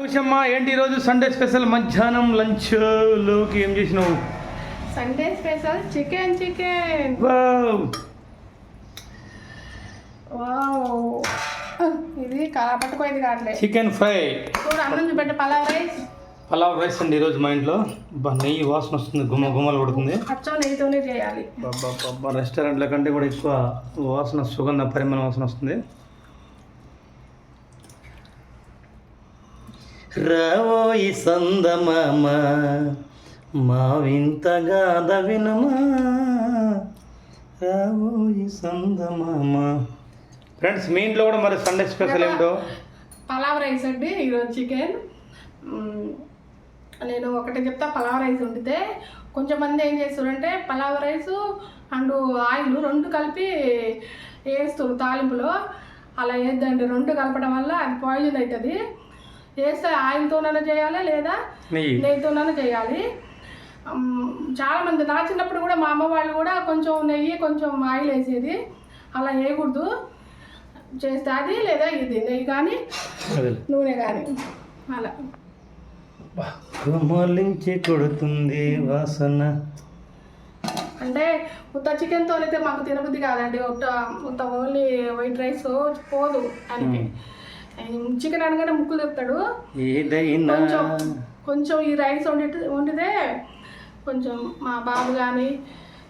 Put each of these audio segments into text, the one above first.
చూసమ్మా ఏంటి ఈరోజు Sunday special మధ్యాహ్నం లంచ్లోకి ఏం చేసినావు? Sunday special chicken chicken wow wow ఇది పట్టుకోయింది కావట్లేదు చికెన్ ఫ్రై అన్నం చూపెట్టే పలావ్ రైస్. పలావ్ రైస్ అండి ఈరోజు మా ఇంట్లో. నెయ్యి వాసన వస్తుంది గుమ్మ గుమ్మలు పడుతుంది. అచ్చం నెయ్యితోనే చేయాలి. రెస్టారెంట్ల కంటే కూడా ఎక్కువ వాసన సుగంధ పరిమళ వాసన వస్తుంది. రావోయి సందమామ మా వింతగా దవినమా? రావోయి సందమామ ఫ్రెండ్స్ మీ ఇంట్లో కూడా మరి సండే స్పెషల్ ఏమిటో? పలావ్ రైస్ అండి ఈరోజు చికెన్. నేను ఒకటే చెప్తా పలావ్ రైస్ వండితే కొంచెం మంది ఏం చేస్తారంటే పలావ్ రైస్ అండ్ ఆయిల్ రెండు కలిపి వేస్తారు తాలింపులో. అలా వేద్దండి రెండు కలపడం వల్ల అది పాయిజన్ అవుతుంది. వేస్తే ఆయిల్తోనైనా చేయాలి లేదా నెయ్యి నెయ్యితోనైనా చేయాలి? చాలా మంది నా చిన్నప్పుడు కూడా మా అమ్మ వాళ్ళు కూడా కొంచెం నెయ్యి కొంచెం ఆయిల్ వేసేది. అలా వేయకూడదు. చేస్తే అది లేదా ఇది నెయ్యి కానీ నూనె కానీ. అలా. కొడుతుంది వాసన. అంటే ఉత్త చికెన్తో అయితే మాకు తినబుద్ధి కాదండి. ఉత్త ఉత్త ఓన్లీ వైట్ రైస్ పోదు ఆయనకి. చికెన్ అనగానే ముక్కులు ఏదైనా కొంచెం కొంచెం ఈ రైస్ వండి వండితే కొంచెం మా బాబు కానీ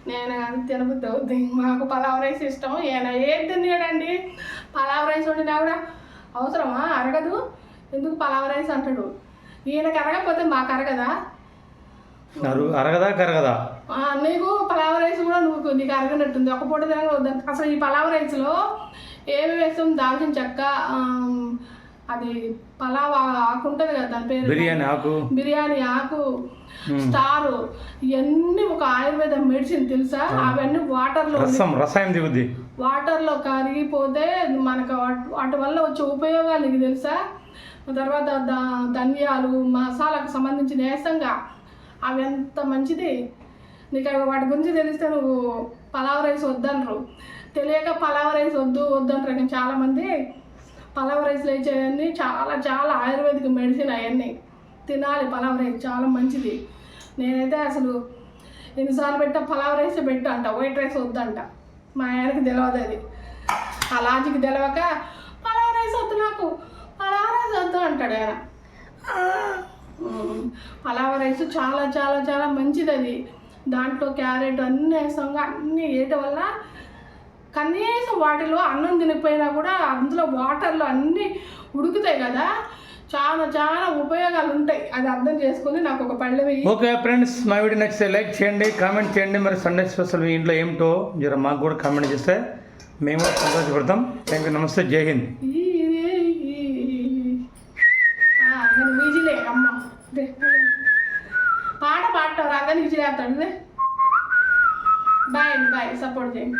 నేను కానీ తినబుద్ధి అవుద్ది. మాకు పలావ్ రైస్ ఇష్టం. ఈయన ఏది తిన్నాడండి? పలావ్ రైస్ వండినా కూడా అవసరమా? అరగదు. ఎందుకు పలావ్ రైస్ అంటాడు? ఈయనకి అరగకపోతే మాకు అరగదా? అరు అరగదా కరగదా? నీకు పలావ్ రైస్ కూడా నువ్వు నీకు అరగనట్టుంది. ఒక పూట తినగా వద్దని అసలు ఈ పలావ్ రైస్లో ఏమి వేస్తాం దాల్చిన చెక్క అది పలావ్ ఆకు ఉంటుంది కదా దాని పేరు బిర్యానీ ఆకు? బిర్యానీ ఆకు స్టారు ఇవన్నీ ఒక ఆయుర్వేద మెడిసిన్ తెలుసా? అవన్నీ వాటర్లో రసం రసాయం దిగుద్ది. వాటర్లో కరిగిపోతే మనకు వాట్- వల్ల వచ్చే ఉపయోగాలు నీకు తెలుసా? తర్వాత ధనియాలు మసాలాకు సంబంధించిన వేసంగా అవి ఎంత మంచిది? నీకు వాటి గురించి తెలిస్తే నువ్వు పలావ్ రైస్ వద్దనరు. తెలియక పలావ్ రైస్ వద్దు వద్దంటారు కానీ చాలామంది పలావ్ రైస్లో వేసేవన్నీ చాలా చాలా ఆయుర్వేదిక్ మెడిసిన్ అవన్నీ తినాలి. పలావ్ రైస్ చాలా మంచిది. నేనైతే అసలు ఎన్నిసార్లు పెట్టా పలావ్ రైస్ పెట్టు అంట. వైట్ రైస్ వద్దంట. మా ఆయనకి తెలియదు అది. ఆ లాజిక్ తెలియక పలావ్ రైస్ వద్దు నాకు. పలావ్ రైస్ వద్దు అంటాడు ఆయన. పలావ్ రైస్ చాలా చాలా చాలా మంచిది అది. దాంట్లో క్యారెట్ అన్నీ వేస్తాం అన్నీ వేయటం వల్ల కనీసం వాటిలో అన్నం తినకపోయినా కూడా అందులో వాటర్లో అన్నీ ఉడుకుతాయి కదా. చాలా చాలా ఉపయోగాలు ఉంటాయి. అది అర్థం చేసుకొని నాకు ఒక పళ్ళె వెయ్యి ఓకే ఫ్రెండ్స్ మా వీడియో నచ్చితే లైక్ చేయండి కామెంట్ చేయండి. మరి సండే స్పెషల్ మీ ఇంట్లో ఏమిటో జర మాకు కూడా కామెంట్ చేస్తే మేము సంతోషపడతాం. థ్యాంక్ యూ నమస్తే జై హింద్. పాట పాడతావు రాగానే విజిలేస్తాడు బాయ్ అండి బాయ్ సపోర్ట్ చేయండి